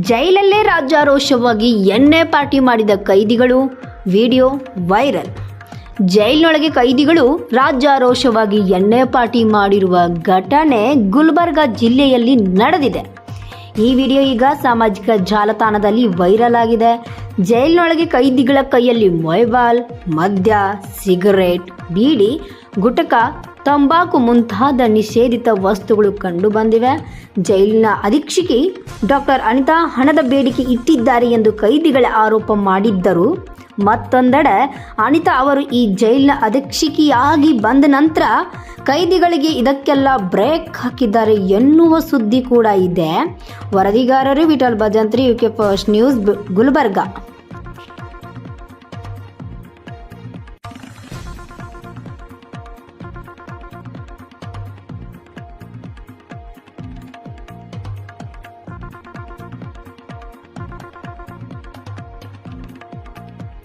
ಜೈಲಲ್ಲೇ ರಾಜ್ಯಾರೋಷವಾಗಿ ಎಣ್ಣೆ ಪಾರ್ಟಿ ಮಾಡಿದ ಕೈದಿಗಳು. Video viral. ಜೈಲಿನೊಳಗೆ ಕೈದಿಗಳು ರಾಜ್ಯಾರೋಷವಾಗಿ ಎಣ್ಣೆ ಪಾರ್ಟಿ ಮಾಡಿರುವ ಘಟನೆ ಗುಲ್ಬರ್ಗ ಜಿಲ್ಲೆಯಲ್ಲಿ ನಡೆದಿದೆ. ಈ ವಿಡಿಯೋ ಈಗ ಸಾಮಾಜಿಕ ಜಾಲತಾಣದಲ್ಲಿ ವೈರಲ್ ಆಗಿದೆ. ಜೈಲಿನೊಳಗೆ ಕೈದಿಗಳ ಕೈಯಲ್ಲಿ ಮೊಬೈಲ್, ಮದ್ಯ, ಸಿಗರೇಟ್, ಬೀಡಿ ಗುಟಕ, ತಂಬಾಕು ಮುಂತಾದ ನಿಷೇಧಿತ ವಸ್ತುಗಳು ಕಂಡು ಬಂದಿವೆ. ಜೈಲಿನ ಅಧೀಕ್ಷಕಿ ಡಾಕ್ಟರ್ ಅನಿತಾ ಹಣದ ಬೇಡಿಕೆ ಇಟ್ಟಿದ್ದಾರೆ ಎಂದು ಕೈದಿಗಳ ಆರೋಪ ಮಾಡಿದ್ದರು. ಮತ್ತೊಂದೆಡೆ, ಅನಿತಾ ಅವರು ಈ ಜೈಲಿನ ಅಧೀಕ್ಷಕಿಯಾಗಿ ಬಂದ ನಂತರ ಕೈದಿಗಳಿಗೆ ಇದಕ್ಕೆಲ್ಲ ಬ್ರೇಕ್ ಹಾಕಿದ್ದಾರೆ ಎನ್ನುವ ಸುದ್ದಿ ಕೂಡ ಇದೆ. ವರದಿಗಾರರು Vittal Bhajantri, UK first news, Gulbarga.